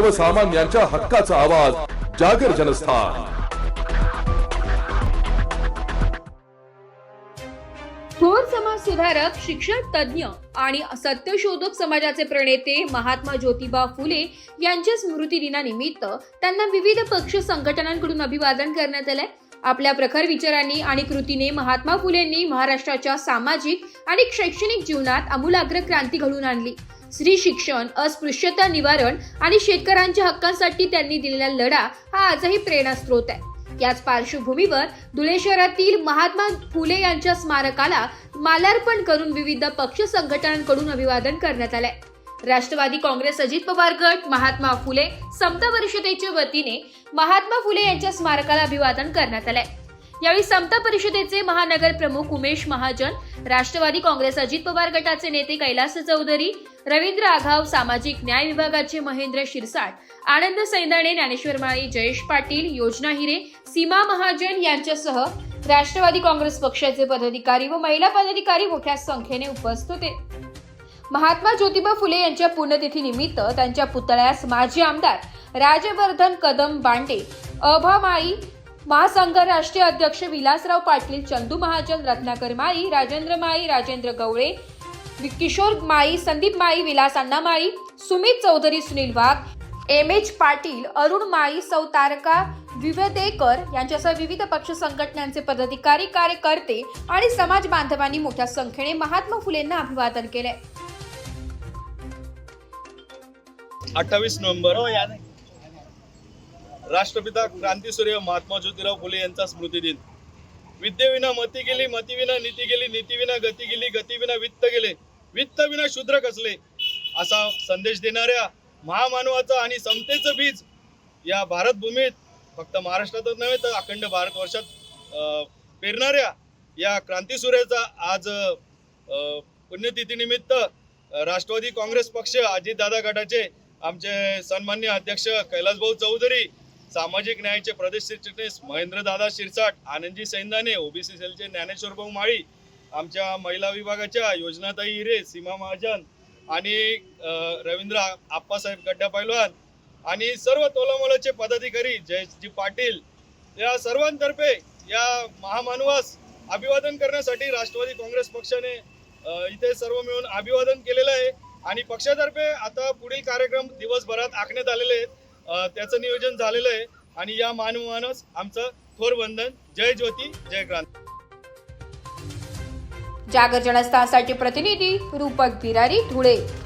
सर्वसामान्यांच्या हक्काचा आवाज जागर जनस्थान. थोर समाज सुधारक शिक्षण तज्ज्ञ आणि सत्यशोधक समाजाचे प्रणेते महात्मा ज्योतिबा फुले यांच्या स्मृती दिनानिमित्त त्यांना विविध पक्ष संघटनांकडून अभिवादन करण्यात आलंय. आपल्या प्रखर विचारांनी आणि कृतीने महात्मा फुलेंनी महाराष्ट्राच्या सामाजिक आणि शैक्षणिक जीवनात आमूलाग्र क्रांती घडवून आणली. स्त्री शिक्षण अस्पृश्यता निवारण आणि शेतकऱ्यांच्या हक्कांसाठी त्यांनी दिलेला लढा हा आजही प्रेरणास्त्रोत आहे. याच पार्श्वभूमीवर धुळे शहरातील महात्मा फुले यांच्या स्मारकाला मालार्पण करून विविध पक्ष संघटनांकडून अभिवादन करण्यात आलंय. राष्ट्रवादी काँग्रेस अजित पवार गट महात्मा फुले समता परिषदेच्या वतीने महात्मा फुले यांच्या स्मारकाला अभिवादन करण्यात आलंय. यावेळी समता परिषदेचे महानगर प्रमुख उमेश महाजन राष्ट्रवादी काँग्रेस अजित पवार गटाचे नेते कैलास चौधरी रवींद्र आघाव सामाजिक न्याय विभागाचे महेंद्र शिरसाट आनंद सैंदाणे ज्ञानेश्वर माळी जयेश पाटील योजना हिरे सीमा महाजन यांच्यासह राष्ट्रवादी काँग्रेस पक्षाचे पदाधिकारी व महिला पदाधिकारी मोठ्या संख्येने उपस्थित होते. महात्मा ज्योतिबा फुले यांच्या पुण्यतिथी निमित्त त्यांच्या पुतळ्यास माजी आमदार राजवर्धन कदम बांडे अभामाई महासंघ राष्ट्रीय अध्यक्ष विलासराव पाटील चंदू महाजन रत्नाकर माळी राजेंद्र माळी राजेंद्र गवळे किशोर माळी संदीप माळी विलास अण्णा माळी सुमित चौधरी सुनील वाघ एम एच पाटील अरुण माळी सौ तारका विवेदेकर यांच्यासह विविध पक्ष संघटनांचे पदाधिकारी कार्यकर्ते आणि समाज बांधवांनी मोठ्या संख्येने महात्मा फुलेंना अभिवादन केले अठ्ठावीस नोव्हेंबर राष्ट्रपिता क्रांतीसूर्य महात्मा ज्योतिराव फुले यांचा स्मृती दिन. विद्येविना मती गेली मतीविना नीती गेली नीतीविना गती गेली गतीविना वित्त गेले. वित्त विना शूद्र कसले? असा संदेश देणाऱ्या महामानवाचं आणि समतेचं बीज या भारतभूमीत फक्त महाराष्ट्रातच नव्हे तर अखंड भारतवर्षात वर्षात पेरणाऱ्या या क्रांतीसूर्याचा आज पुण्यतिथीनिमित्त राष्ट्रवादी काँग्रेस पक्ष अजितदादा गटाचे आमचे सन्मान्य अध्यक्ष कैलासभाऊ चौधरी सामाजिक न्यायाचे प्रदेश सरचिटणीस महेंद्रदादा शिरसाट आनंदजी सैंदाने ओबीसी सेलचे ज्ञानेश्वर भाऊ माळी आमच्या महिला विभागाच्या योजनाताई हिरे सीमा महाजन आणि रवींद्र आप्पासाहेब गड्डा पैलवान आणि सर्व तोलामोलाचे पदाधिकारी जयजी पाटील या सर्वांतर्फे या महामानवास अभिवादन करण्यासाठी राष्ट्रवादी काँग्रेस पक्षाने इथे सर्व मिळून अभिवादन केलेलं आहे. आणि पक्षातर्फे आता पुढील कार्यक्रम दिवसभरात आखण्यात आलेले आहेत. त्याचं नियोजन झालेलं आहे. आणि या मानवानच आमचं थोर वंदन जय ज्योती जय क्रांती. जागर जनस्थानसाठी प्रतिनिधी रूपक बिरारी धुळे.